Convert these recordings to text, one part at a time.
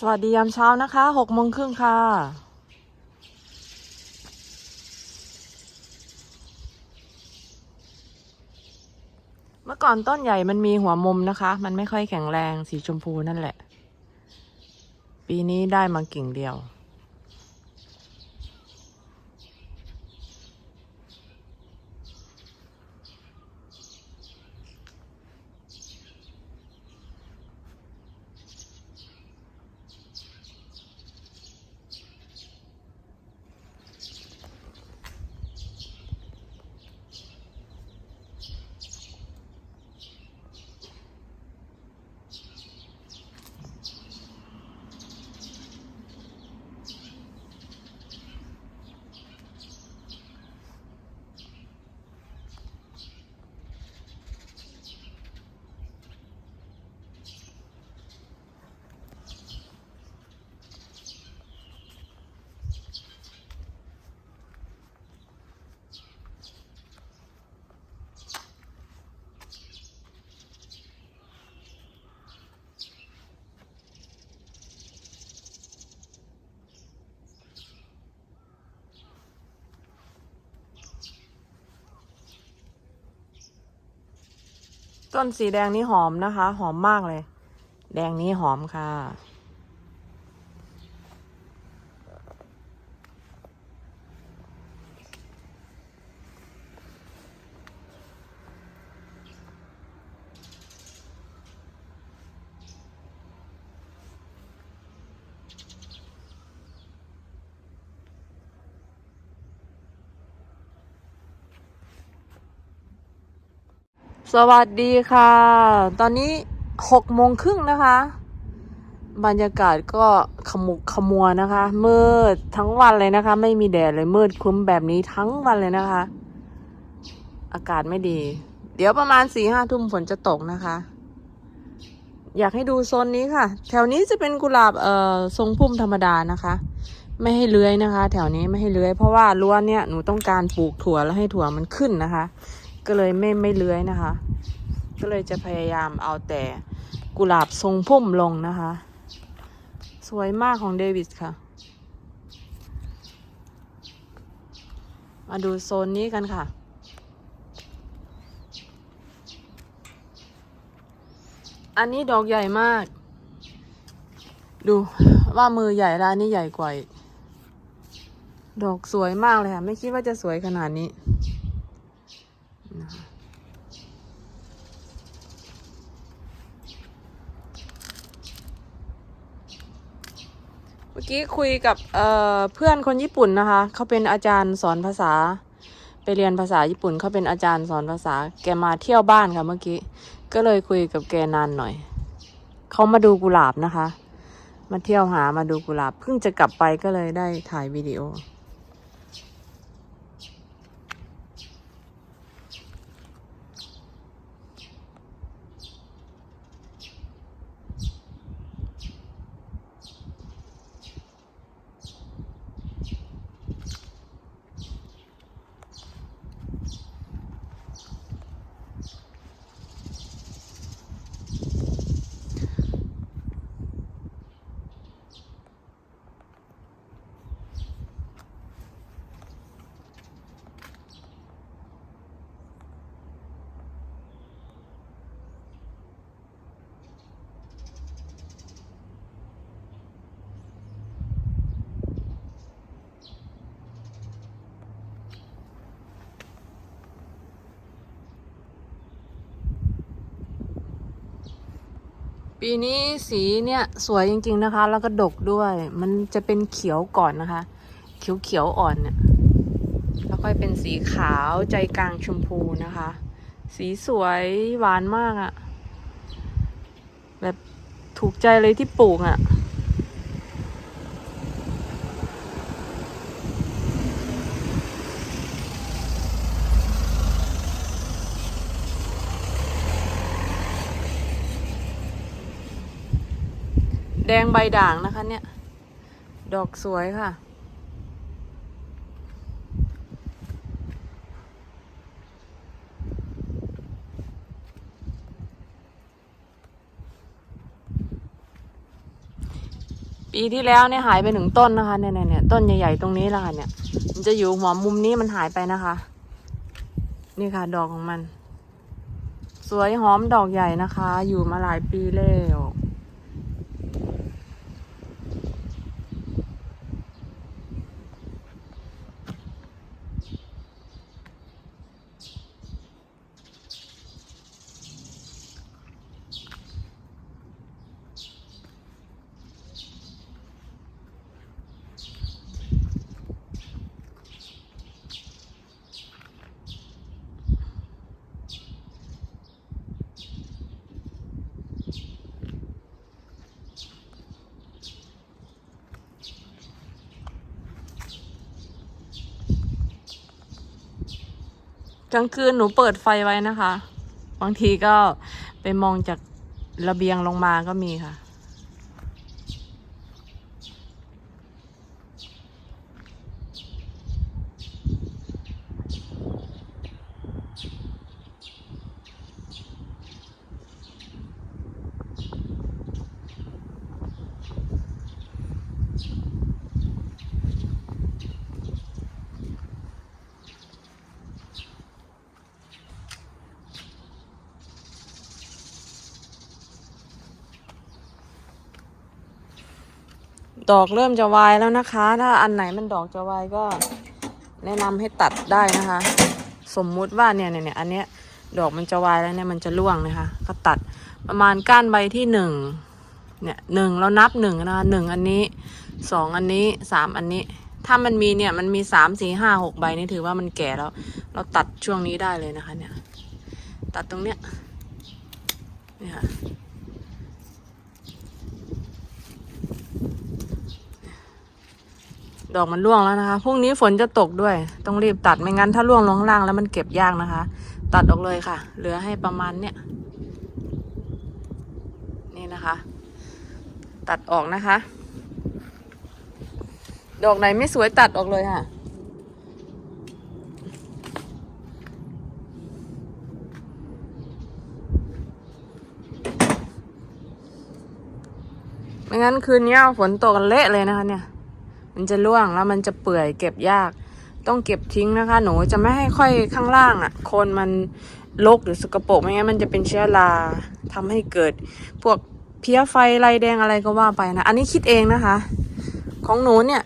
สวัสดียามเช้านะคะหกโมงครึ่งค่ะ เมื่อก่อนต้นใหญ่มันมีหัวมุมนะคะ มันไม่ค่อยแข็งแรงสีชมพูนั่นแหละ ปีนี้ได้มากิ่งเดียว ต้นสีแดงนี้หอมนะคะ หอมมากเลย แดงนี้หอมค่ะ สวัสดีค่ะ ตอนนี้หกโมงครึ่งนะคะ บรรยากาศก็ขมุกขมัวนะคะ มืดทั้งวันเลยนะคะ ไม่มีแดดเลยมืดครึ้มแบบนี้ทั้งวันเลยนะคะ อากาศไม่ดี เดี๋ยวประมาณสี่ห้าทุ่มฝนจะตกนะคะ อยากให้ดูโซนนี้ค่ะ แถวนี้จะเป็นกุหลาบเอ่อทรงพุ่มธรรมดานะคะ ไม่ให้เลื้อยนะคะ แถวนี้ไม่ให้เลื้อยเพราะว่ารั้วเนี่ยหนูต้องการปลูกถั่วแล้วให้ถั่วมันขึ้นนะคะ ก็เลยไม่ไม่เลื้อยนะคะ ก็เลยจะพยายามเอาแต่กุหลาบทรงพุ่มลงนะคะ สวยมากของเดวิดค่ะ มาดูโซนนี้กันค่ะ อันนี้ดอกใหญ่มาก ดูว่ามือใหญ่แล้วอันนี้ใหญ่กว่าดอกสวยมากเลยค่ะ ไม่คิดว่าจะสวยขนาดนี้ เมื่อ กี้คุยกับเเพื่อนคนญี่ปุ่นนะคะ เขาเป็นอาจารย์สอนภาษา ไปเรียนภาษาญี่ปุ่นเขาเป็นอาจารย์สอนภาษา แกมาเที่ยวบ้านค่ะเมื่อกี้ ก็เลยคุยกับแกนานหน่อย เขามาดูกุหลาบนะคะ มาเที่ยวหามาดูกุหลาบ เพิ่งจะกลับไปก็เลยได้ถ่ายวิดีโอ ปีนี้สีเนี่ยสวยจริง ๆนะคะ แล้วก็ดกด้วย มันจะเป็นเขียวก่อนนะคะ เขียวเขียวอ่อนเนี่ยแล้วค่อยเป็นสีขาวใจกลางชมพูนะคะ สีสวยหวานมากอะแบบถูกใจเลยที่ปลูกอะ แดงใบด่างนะคะเนี่ย ดอกสวยค่ะ ปีที่แล้วเนี่ยหายไปหนึ่งต้นนะคะเนี่ยเนี่ยเนี่ยต้นใหญ่ๆตรงนี้แหละค่ะเนี่ย มันจะอยู่หัวมุมนี้มันหายไปนะคะ นี่ค่ะ ดอกของมัน สวยหอมดอกใหญ่นะคะ อยู่มาหลายปีแล้ว กลางคืนหนูเปิดไฟไว้นะคะ บางทีก็ไปมองจากระเบียงลงมาก็มีค่ะ ดอกเริ่มจะวายแล้วนะคะ ถ้าอันไหนมันดอกจะวายก็แนะนำให้ตัดได้นะคะ สมมุติว่าเนี่ยเนี่ยอันเนี้ยดอกมันจะวายแล้วเนี่ยมันจะร่วงนะคะ ก็ตัดประมาณก้านใบที่หนึ่งเนี่ยหนึ่งเรานับหนึ่งนะคะหนึ่งอันนี้สองอันนี้สามอันนี้ ถ้ามันมีเนี่ยมันมีสามสี่ห้าหกใบนี่ถือว่ามันแก่แล้ว เราตัดช่วงนี้ได้เลยนะคะ เนี่ย ตัดตรงเนี้ยเนี่ยค่ะ ดอกมันร่วงแล้วนะคะ พรุ่งนี้ฝนจะตกด้วย ต้องรีบตัดไม่งั้นถ้าร่วงลงข้างล่างแล้วมันเก็บยากนะคะ ตัดออกเลยค่ะ เหลือให้ประมาณเนี้ย นี่นะคะ ตัดออกนะคะ ดอกไหนไม่สวยตัดออกเลยค่ะ ไม่งั้นคืนนี้เอาฝนตกกันเละเลยนะคะเนี่ย มันจะร่วงแล้วมันจะเปื่อยเก็บยาก ต้องเก็บทิ้งนะคะ หนูจะไม่ให้ค่อยข้างล่างอะ่ะโคนมันรกหรือสกปรกไม่งั้นมันจะเป็นเชื้อราทำให้เกิดพวกเพี้ยไฟลายแดงอะไรก็ว่าไปนะ อันนี้คิดเองนะคะ ของหนูเนี่ย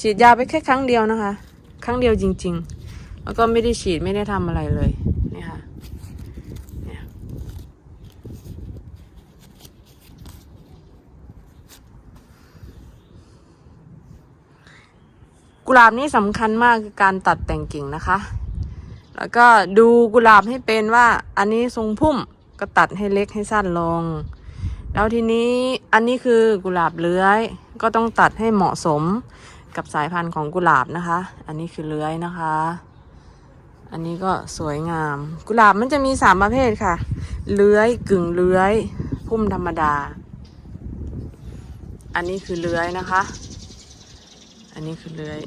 ฉีดยาไปแค่ครั้งเดียวนะคะ ครั้งเดียวจริง ๆ แล้วก็ไม่ได้ฉีดไม่ได้ทำอะไรเลยนี่ค่ะเนี่ย กุหลาบนี่สำคัญมากคือการตัดแต่งกิ่งนะคะ แล้วก็ดูกุหลาบให้เป็นว่าอันนี้ทรงพุ่มก็ตัดให้เล็กให้สั้นลง แล้วทีนี้อันนี้คือกุหลาบเลื้อย ก็ต้องตัดให้เหมาะสมกับสายพันธุ์ของกุหลาบนะคะ อันนี้คือเลื้อยนะคะ อันนี้ก็สวยงาม กุหลาบมันจะมีสามประเภทค่ะ เลื้อยกึ่งเลื้อย พุ่มธรรมดา อันนี้คือเลื้อยนะคะ อันนี้คือเลื้อย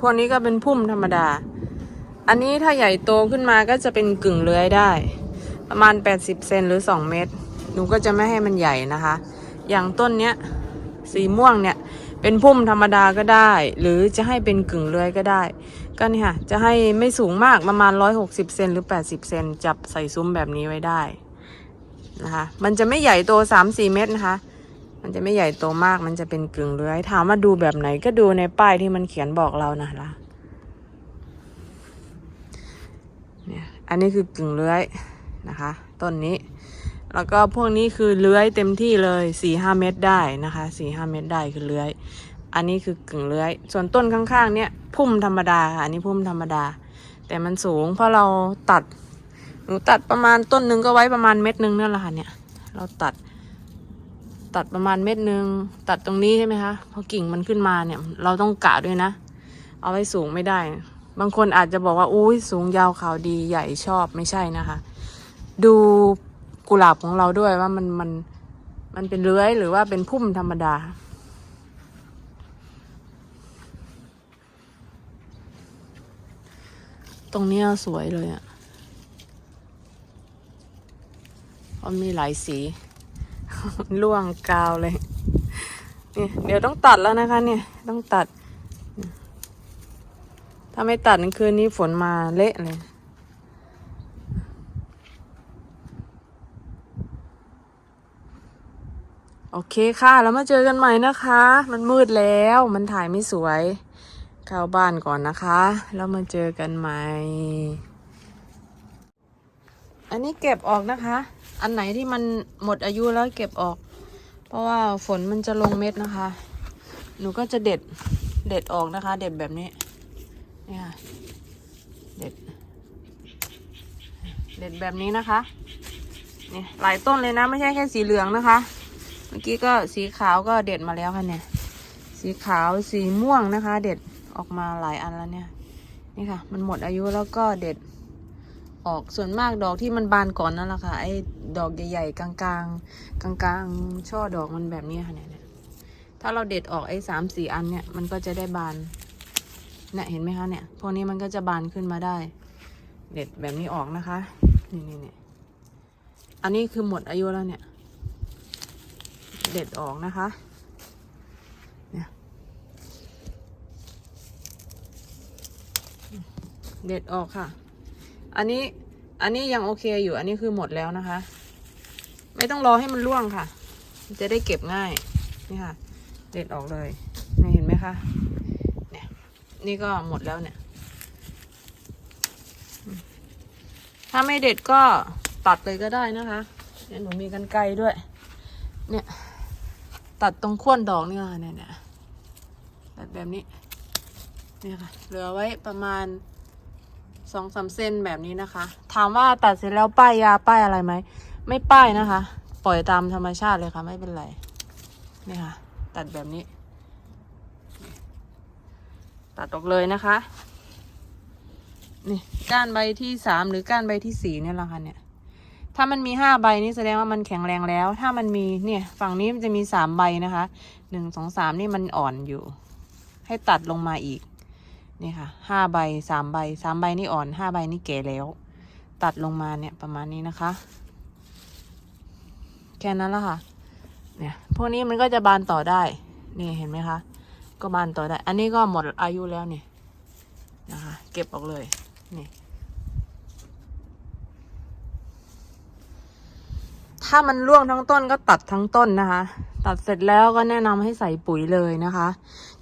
พวกนี้ก็เป็นพุ่มธรรมดา อันนี้ถ้าใหญ่โตขึ้นมาก็จะเป็นกึ่งเลื้อยได้ ประมาณ 80 เซนหรือ 2 เมตร หนูก็จะไม่ให้มันใหญ่นะคะ อย่างต้นเนี้ยสีม่วงเนี่ยเป็นพุ่มธรรมดาก็ได้ หรือจะให้เป็นกึ่งเลื้อยก็ได้ ก็นี่ค่ะ จะให้ไม่สูงมากประมาณ 160 เซนหรือ 80 เซนจับใส่ซุ้มแบบนี้ไว้ได้นะคะ มันจะไม่ใหญ่โต 3-4 เมตรนะคะ มันจะไม่ใหญ่โตมาก มันจะเป็นกึ่งเลื้อย ถามมาดูแบบไหนก็ดูในป้ายที่มันเขียนบอกเรานะคะเนี่ยอันนี้คือกึ่งเลื้อยนะคะ ต้นนี้ แล้วก็พวกนี้คือเลื้อยเต็มที่เลยสี่ห้าเมตรได้นะคะสี่ห้าเมตรได้คือเลื้อย อันนี้คือกึ่งเลื้อย ส่วนต้นข้างๆ เนี่ยพุ่มธรรมดาค่ะอันนี้พุ่มธรรมดา แต่มันสูงเพราะเราตัด หนูตัดประมาณต้นหนึ่งก็ไว้ประมาณเม็ดหนึ่งนั่นแหละค่ะเนี่ย เราตัด ตัดประมาณเม็ดหนึ่งตัดตรงนี้ใช่ไหมคะพอกิ่งมันขึ้นมาเนี่ย เราต้องกะด้วยนะ เอาไว้สูงไม่ได้ บางคนอาจจะบอกว่าอุ้ยสูงยาวขาวดีใหญ่ชอบไม่ใช่นะคะ ดูกุหลาบของเราด้วยว่ามันมันมันเป็นเลื้อยหรือว่าเป็นพุ่มธรรมดา ตรงเนี้ยสวยเลยอะ่ะเพราะมีหลายสี ล่วงกาวเลยเนี่ยเดี๋ยวต้องตัดแล้วนะคะเนี่ย ต้องตัด ถ้าไม่ตัดคืนนี้ฝนมาเละเลยโอเคค่ะ แล้วมาเจอกันใหม่นะคะ มันมืดแล้ว มันถ่ายไม่สวย เข้าบ้านก่อนนะคะ แล้วมาเจอกันใหม่ อันนี้เก็บออกนะคะ อันไหนที่มันหมดอายุแล้วเก็บออก เพราะว่าฝนมันจะลงเม็ดนะคะ หนูก็จะเด็ด เด็ดออกนะคะ เด็ดแบบนี้ เนี่ย เด็ด เด็ดแบบนี้นะคะ นี่หลายต้นเลยนะ ไม่ใช่แค่สีเหลืองนะคะ เมื่อกี้ก็สีขาวก็เด็ดมาแล้วค่ะเนี่ยสีขาวสีม่วงนะคะ เด็ด ออกมาหลายอันแล้วเนี่ย นี่ค่ะ มันหมดอายุแล้วก็เด็ดออกส่วนมากดอกที่มันบานก่อนนั่นแหละค่ะไอ้ดอกใหญ่ๆกลางๆ กลางๆ ช่อดอกมันแบบนี้ค่ะเนี่ยถ้าเราเด็ดออกไอ้สามสี่อันเนี่ยมันก็จะได้บานเนี่ยเห็นไหมคะเนี่ยพวกนี้มันก็จะบานขึ้นมาได้ เด็ดแบบนี้ออกนะคะนี่นี่นี่อันนี้คือหมดอายุแล้วเนี่ย เด็ดออกนะคะ เนี่ย เด็ดออกค่ะ อันนี้อันนี้ยังโอเคอยู่ อันนี้คือหมดแล้วนะคะ ไม่ต้องรอให้มันร่วงค่ะ จะได้เก็บง่าย นี่ค่ะ เด็ดออกเลยนี่เห็นไหมคะ เนี่ย นี่ก็หมดแล้วเนี่ย ถ้าไม่เด็ดก็ตัดเลยก็ได้นะคะเดี๋ยหนูมีกันไกลด้วย เนี่ย ตัดตรงขั้วดอกนี่ค่ะเนี่ยเนี่ยตัดแบบนี้ เนี่ยค่ะ เหลือไว้ประมาณ สองสามเซนแบบนี้นะคะ ถามว่าตัดเสร็จแล้วป้ายยาป้ายอะไรไหม ไม่ป้ายนะคะ ปล่อยตามธรรมชาติเลยค่ะ ไม่เป็นไร นี่ค่ะ ตัดแบบนี้ ตัดออกเลยนะคะ นี่ก้านใบที่สามหรือก้านใบที่สี่เนี่ยแหละค่ะเนี่ย ถ้ามันมีห้าใบนี่แสดงว่ามันแข็งแรงแล้ว ถ้ามันมีเนี่ย ฝั่งนี้มันจะมีสามใบนะคะหนึ่งสองสามนี่มันอ่อนอยู่ ให้ตัดลงมาอีก นี่ค่ะห้าใบสามใบสามใบนี่อ่อนห้าใบนี่แก่แล้ว ตัดลงมาเนี่ยประมาณนี้นะคะ แค่นั้นละค่ะ เนี่ยพวกนี้มันก็จะบานต่อได้ นี่เห็นไหมคะ ก็บานต่อได้ อันนี้ก็หมดอายุแล้วนี่นะคะ เก็บออกเลย นี่ถ้ามันร่วงทั้งต้นก็ตัดทั้งต้นนะคะ ตัดเสร็จแล้วก็แนะนำให้ใส่ปุ๋ยเลยนะคะ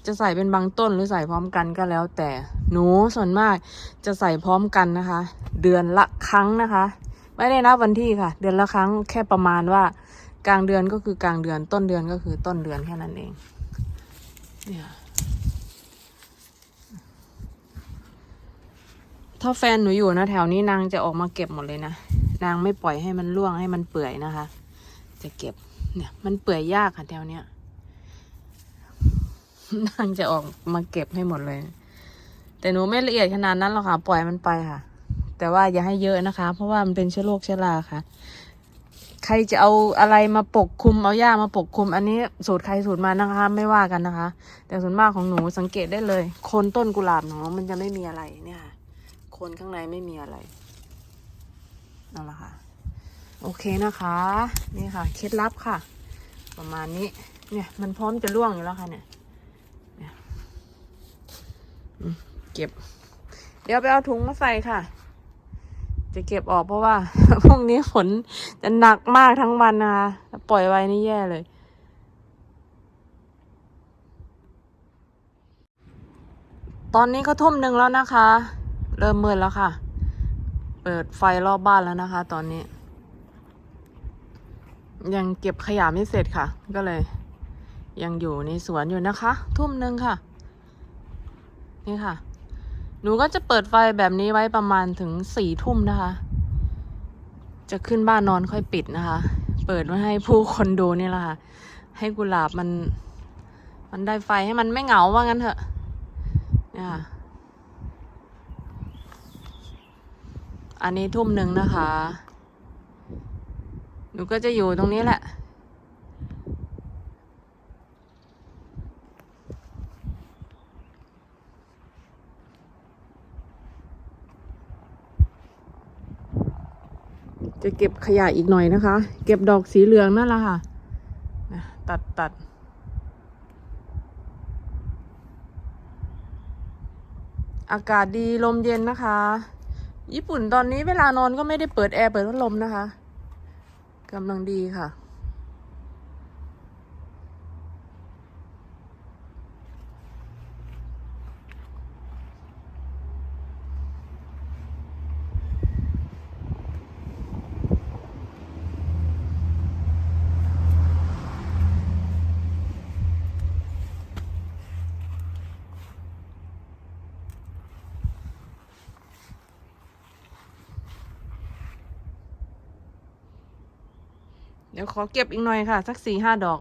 จะใส่เป็นบางต้นหรือใส่พร้อมกันก็แล้ว แต่หนูส่วนมากจะใส่พร้อมกันนะคะ เดือนละครั้งนะคะ ไม่ได้นับวันที่ค่ะ เดือนละครั้งแค่ประมาณว่ากลางเดือนก็คือกลางเดือนต้นเดือนก็คือต้นเดือนแค่นั้นเองเนี่ยถ้าแฟนหนูอยู่นะแถวนี้นางจะออกมาเก็บหมดเลยนะนางไม่ปล่อยให้มันร่วงให้มันเปื่อยนะคะ จะเก็บเนี่ยมันเปื่อยยากค่ะแถวเนี้ย นางจะออกมาเก็บให้หมดเลย แต่หนูไม่ละเอียดขนาดนั้นหรอกค่ะ ปล่อยมันไปค่ะ แต่ว่าอย่าให้เยอะนะคะ เพราะว่ามันเป็นเชื้อโรคเชื้อราค่ะ ใครจะเอาอะไรมาปกคลุมเอาหญ้ามาปกคลุม อันนี้สูตรใครสูตรมานะคะ ไม่ว่ากันนะคะ แต่ส่วนมากของหนูสังเกตได้เลยโคนต้นกุหลาบหนูมันจะไม่มีอะไรเนี่ยค่ะโคนข้างในไม่มีอะไรนั่นแหละค่ะ โอเคนะคะ นี่ค่ะ เคล็ดลับค่ะ ประมาณนี้ เนี่ย มันพร้อมจะร่วงอยู่แล้วค่ะเนี่ย เก็บ เดี๋ยวไปเอาถุงมาใส่ค่ะ จะเก็บออกเพราะว่าพรุ่งนี้ฝนจะหนักมากทั้งวันนะคะปล่อยไว้นี่แย่เลย ตอนนี้ก็ทุ่มหนึ่งแล้วนะคะ เริ่มมืดแล้วค่ะ เปิดไฟรอบบ้านแล้วนะคะ ตอนนี้ ยังเก็บขยะไม่เสร็จค่ะ ก็เลย ยังอยู่ในสวนอยู่นะคะ ทุ่มหนึ่งค่ะ นี่ค่ะ หนูก็จะเปิดไฟแบบนี้ไว้ประมาณถึงสี่ทุ่มนะคะ จะขึ้นบ้านนอนค่อยปิดนะคะ เปิดไว้ให้ผู้คนดูนี่แหละค่ะ ให้กุหลาบมัน มันได้ไฟให้มันไม่เหงาว่างั้นเถอะนี่ค่ะอันนี้ทุ่มหนึ่งนะคะ หนูก็จะอยู่ตรงนี้แหละ จะเก็บขยะอีกหน่อยนะคะ เก็บดอกสีเหลืองนั่นแหละค่ะตัดตัดอากาศดีลมเย็นนะคะ ญี่ปุ่นตอนนี้เวลานอนก็ไม่ได้เปิดแอร์เปิดพัดลมนะคะกำลังดีค่ะ เดี๋ยวขอเก็บอีกหน่อยค่ะ สักสี่ห้าดอก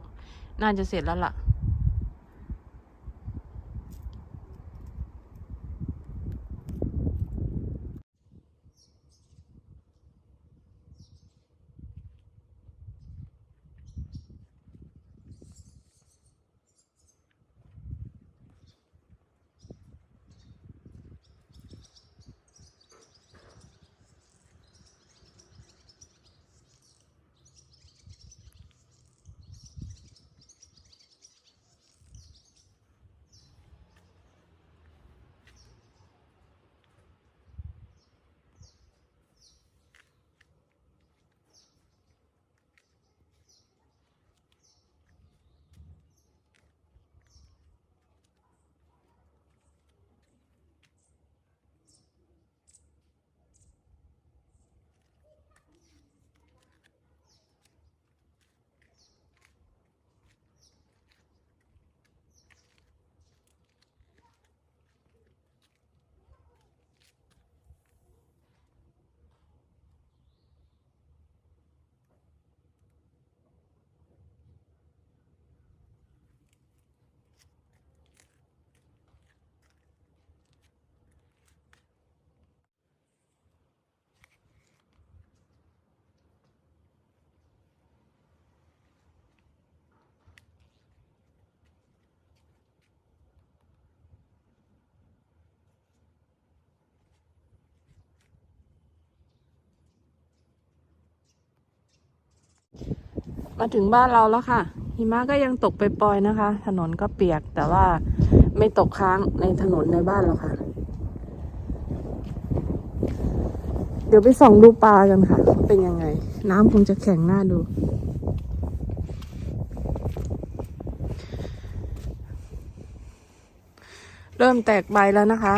น่าจะเสร็จแล้วล่ะ มาถึงบ้านเราแล้วค่ะ หิมะก็ยังตกไปปลอยนะคะ ถนนก็เปียกแต่ว่าไม่ตกค้างในถนนในบ้านเราค่ะ เดี๋ยวไปส่องดูปลากันค่ะ เป็นยังไง น้ำคงจะแข็งหน้าดู เริ่มแตกใบแล้วนะคะ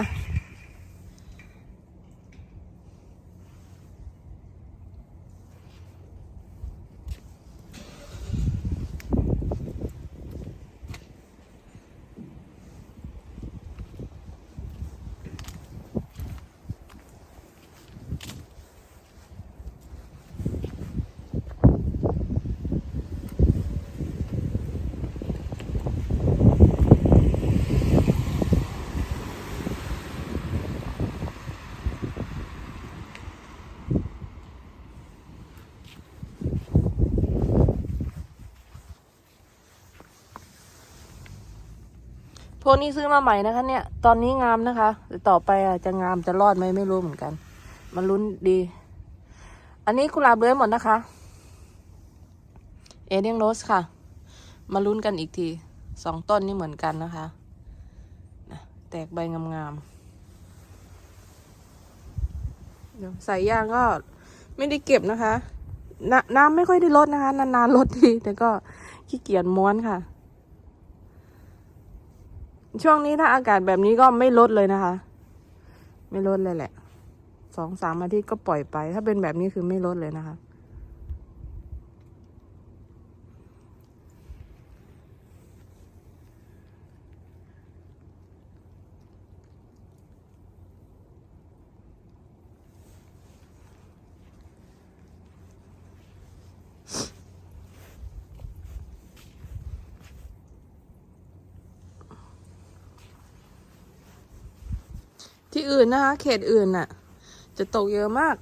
พวกนี้ซื้อมาใหม่นะคะ เนี่ย ตอนนี้งามนะคะแต่ต่อไปอะจะงามจะรอดไหมไม่รู้เหมือนกัน มันลุ้นดี อันนี้กุหลาบเลื้อยหมดนะคะ เอเดียงโรสค่ะ มาลุ้นกันอีกทีสองต้นนี่เหมือนกันนะคะแตกใบงามๆเดี๋ยวใส่ยางก็ไม่ได้เก็บนะคะนน้ำไม่ค่อยได้ลดนะคะ นานๆลดทีแต่ก็ขี้เกียจม้วนค่ะ ช่วงนี้ถ้าอากาศแบบนี้ก็ไม่ลดเลยนะคะ ไม่ลดเลยแหละสองสามอาทิตย์ก็ปล่อยไป ถ้าเป็นแบบนี้คือไม่ลดเลยนะคะ ที่อื่นนะคะ เขตอื่นน่ะ จะตกเยอะมาก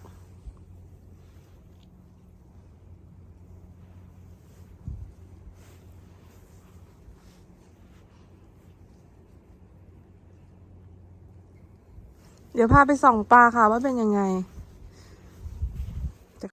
เดี๋ยวพาไปส่องปลาค่ะว่าเป็นยังไง